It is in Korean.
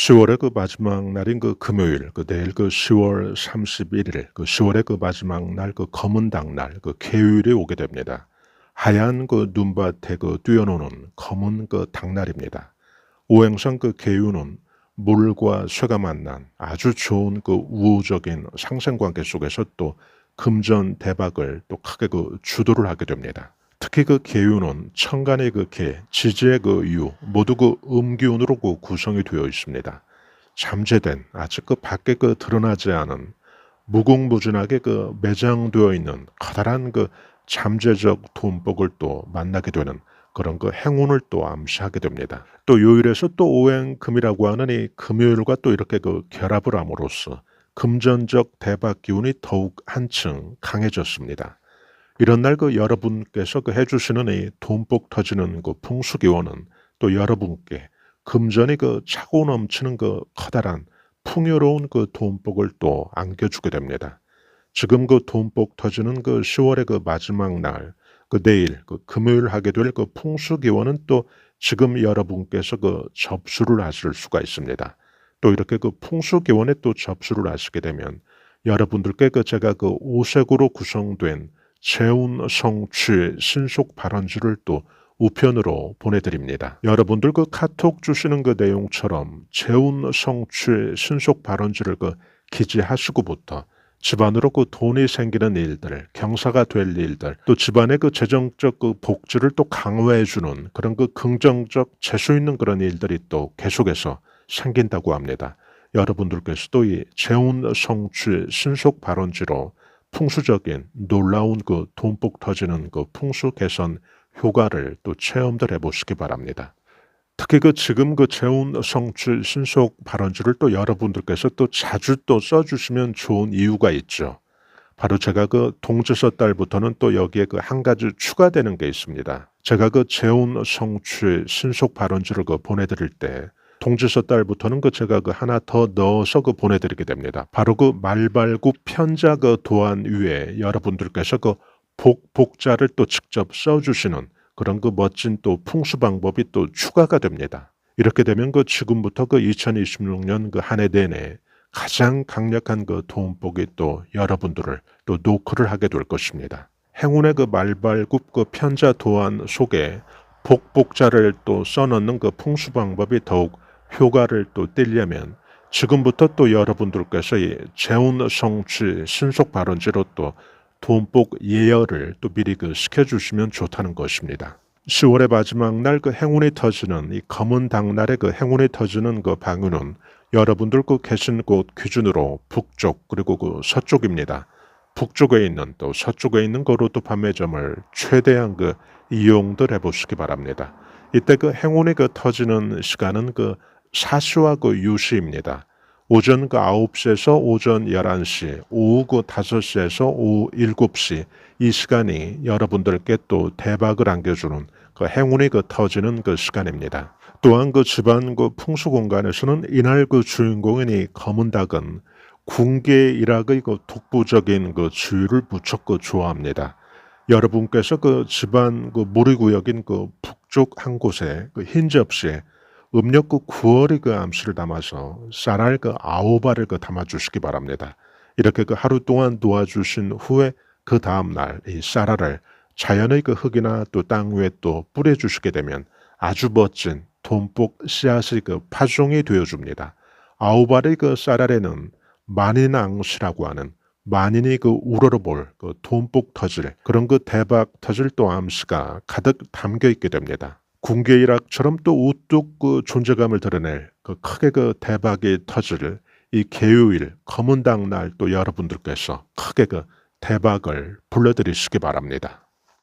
10월의 그 마지막 날인 그 금요일, 그 내일 그 10월 31일, 그 10월의 그 마지막 날, 그 검은 당날, 그 개요일이 오게 됩니다. 하얀 그 눈밭에 그 뛰어노는 검은 그 당날입니다. 오행성 그 개유는 물과 쇠가 만난 아주 좋은 그 우호적인 상생관계 속에서 또 금전 대박을 또 크게 그 주도를 하게 됩니다. 특히 그 개유는 천간의 그 개, 지지의 그 유, 모두 그 음기운으로 그 구성이 되어 있습니다. 잠재된 아직 그 밖에 그 드러나지 않은 무궁무진하게 그 매장되어 있는 커다란 그 잠재적 돈복을 또 만나게 되는 그런 그 행운을 또 암시하게 됩니다. 또 요일에서 또 오행금이라고 하는 이 금요일과 또 이렇게 그 결합을 함으로써 금전적 대박 기운이 더욱 한층 강해졌습니다. 이런 날 그 여러분께서 그 해주시는 이 돈복 터지는 그 풍수 기원은 또 여러분께 금전이 그 차고 넘치는 그 커다란 풍요로운 그 돈복을 또 안겨주게 됩니다. 지금 그 돈복 터지는 그 10월의 그 마지막 날, 그 내일, 그 금요일 하게 될 그 풍수 기원은 또 지금 여러분께서 그 접수를 하실 수가 있습니다. 또 이렇게 그 풍수 기원에 또 접수를 하시게 되면 여러분들께 그 제가 그 오색으로 구성된 재운 성취 신속 발언지를 또 우편으로 보내드립니다. 여러분들 그 카톡 주시는 그 내용처럼 재운 성취 신속 발언지를 그 기재하시고부터 집안으로 그 돈이 생기는 일들, 경사가 될 일들, 또 집안의 그 재정적 그 복지를 또 강화해주는 그런 그 긍정적 재수 있는 그런 일들이 또 계속해서 생긴다고 합니다. 여러분들께서도 이 재운 성취 신속 발언지로 풍수적인 놀라운 그 돈복 터지는 그 풍수 개선 효과를 또 체험들 해보시기 바랍니다. 특히 그 지금 그 재운 성취 신속 발언지를 또 여러분들께서 또 자주 또 써주시면 좋은 이유가 있죠. 바로 제가 그 동지서 달부터는 또 여기에 그 한 가지 추가되는 게 있습니다. 제가 그 재운 성취 신속 발언지를 그 보내드릴 때 동지서 달부터는 그 제가 그 하나 더 넣어서 그 보내드리게 됩니다. 바로 그 말발굽 편자 그 도안 위에 여러분들께서 그 복복자를 또 직접 써주시는 그런 그 멋진 또 풍수 방법이 또 추가가 됩니다. 이렇게 되면 그 지금부터 그 2026년 그 한 해 내내 가장 강력한 그 도움복이 또 여러분들을 또 노크를 하게 될 것입니다. 행운의 그 말발굽 그 편자 도안 속에 복복자를 또 써넣는 그 풍수 방법이 더욱 효과를 또 떼려면 지금부터 또 여러분들께서 이 재운 성취 신속 발언지로 또 돈복 예열을 또 미리 그 시켜주시면 좋다는 것입니다. 10월의 마지막 날 그 행운이 터지는 이 검은 당날의 그 행운이 터지는 그 방위는 여러분들 그 계신 곳 기준으로 북쪽 그리고 그 서쪽입니다. 북쪽에 있는 또 서쪽에 있는 그 로또 판매점을 최대한 그 이용들 해보시기 바랍니다. 이때 그 행운이 그 터지는 시간은 그 사시와 그 유시입니다. 오전 그 9시에서 오전 11시, 오후 그 5시에서 오후 7시 이 시간이 여러분들께 또 대박을 안겨주는 그 행운이 그 터지는 그 시간입니다. 또한 그 집안 그 풍수 공간에서는 이날 그 주인공인 이 검은 닭은 궁계 일학의 그 독보적인 그 주의를 무척 그 좋아합니다. 여러분께서 그 집안 그 무리 구역인 그 북쪽 한 곳에 그 흰 접시에 음력 그 9월의 그 암시를 담아서 쌀알 그 알을 그 담아주시기 바랍니다. 이렇게 그 하루 동안 도와주신 후에 그 다음 날 이 쌀알을 자연의 그 흙이나 또 땅 위에 또 뿌려주시게 되면 아주 멋진 돈복 씨앗의 그 파종이 되어줍니다. 아홉 알의 그 쌀알에는 만인앙시라고 하는 만인이 그 우러러볼 그 돈복 터질 그런 그 대박 터질 또 암시가 가득 담겨 있게 됩니다. 궁계일학처럼 또 우뚝 그 존재감을 드러낼 그 크게 그 대박이 터질 이 개요일 검은 당 날 또 여러분들께서 크게 그 대박을 불러드리시기 바랍니다.